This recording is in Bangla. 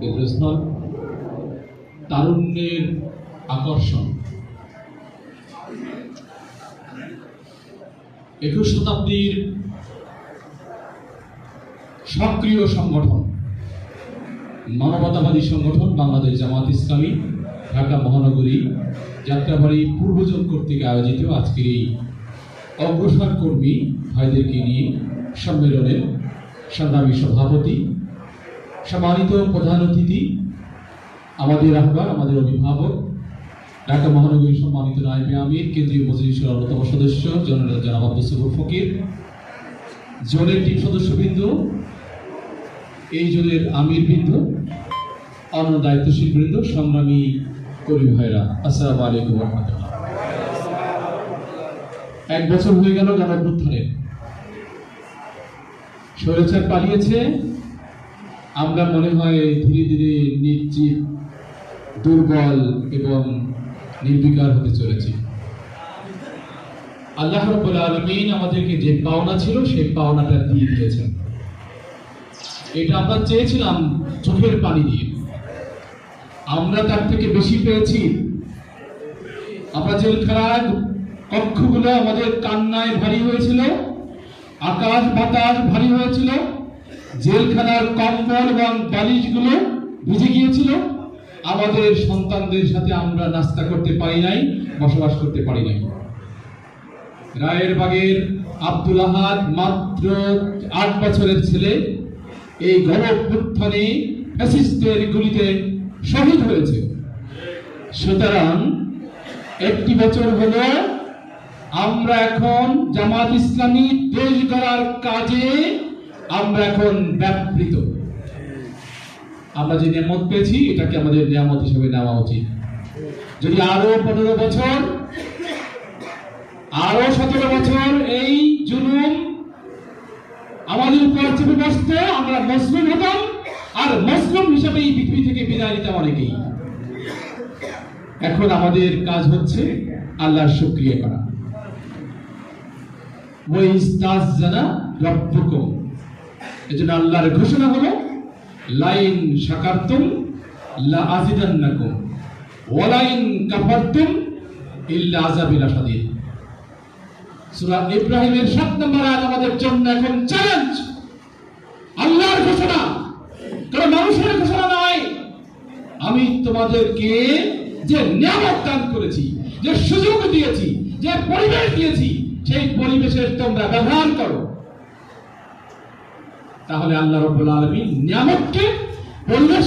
কেন্দ্রস্থল তারুণ্যের আকর্ষণ। একুশ শতাব্দীর সক্রিয় সংগঠন, মানবতাবাদী সংগঠন, বাংলাদেশ জামাত ইসলামী, ঢাকা মহানগরী, যাত্রাবাড়ি পূর্বজন কর্তৃক আয়োজিত আজকের এই অগ্রসর কর্মী ভাইদেরকে নিয়ে সম্মেলনের সংগ্রামী সভাপতি সম্মানিত প্রধান অতিথি, আমাদের রাহবার, আমাদের অভিভাবক ঢাকা মহানগরী সম্মানিত নাইবে আমির, কেন্দ্রীয় মজলিসের অন্যতম সদস্য জনাব জনাব আব্দুল ফকির, জোনের টিম সদস্যবৃন্দ, এই জোনের আমির বৃন্দ অন্য দায়িত্বশীল বৃন্দ সংগ্রামী করি ভাইরা আসসালামু আলাইকুম রহমতুল্লাহ। এক বছর হয়ে গেল গণঅভ্যুত্থানের স্বৈরাচার পালিয়েছে আমরা মনে হয় ধীরে ধীরে নিশ্চিত, দুর্বল এবং নির্বিকার হতে চলেছি। আল্লাহ রব্বুল আলমিন আমাদেরকে যে পাওনা ছিল, সেই পাওনাটা দিয়ে দিয়েছেন। এটা আমরা চেয়েছিলাম চোখের পানি দিয়ে। আমরা তার থেকে বেশি পেয়েছি। আমরা জেলখানার কক্ষগুলো আমাদের কান্নায় ভারী হয়েছিল, আকাশ বাতাস ভারী হয়েছিল জেলখানার কম্বল এবং বালিশগুলো ভিজে গিয়েছিল। আমাদের সন্তানদের সাথে আমরা নাস্তা করতে পারি নাই, বসবাস করতে পারি নাই। রায়ের বাগের আব্দুল আহাদ মাত্র আট বছরের ছেলে, এই গণঅভ্যুত্থানে ফ্যাসিস্টের গুলিতে শহীদ হয়েছে। সুতরাং একটি বছর হলো আমরা এখন জামাত ইসলামী দেশ গড়ার কাজে আমরা এখন ব্যাপৃত আমরা যে নিয়ামত পেয়েছি, এটাকে আমাদের নিয়ামত হিসেবে নেওয়া উচিত। যদি আরও পনেরো বছর, আরও সতেরো বছর এই জুলুম আমাদের উপর চেপে বসত, আমরা মুসলিম হতাম, আর মুসলিম হিসেবে এই পৃথিবী থেকে বিদায় নিতাম অনেকেই। এখন আমাদের কাজ হচ্ছে আল্লাহর শুক্রিয়া করা। ওই জানা রব্বুকুম। এজন্য আল্লাহর ঘোষণা হলো, লাইন শাকারতুম লা আজিদান্নাকুম ওয়ালাইন কাফারতুম ইল্লা আযাবিল শাদীদ সূরা ইব্রাহিমের 7 নম্বর আয়াত আমাদের জন্য এখন চ্যালেঞ্জ আল্লাহর ঘোষণা। কারণ মানুষের ঘোষণা নয়, আমি তোমাদেরকে যে নিয়ামত দান করেছি, যে সুযোগ দিয়েছি, যে পরিবেশ দিয়েছি, সেই পরিবেশের তোমরা ব্যবহার করো। তাহলে আল্লাহ রব্বুল আলমী নিয়ামতকে পরিবেশ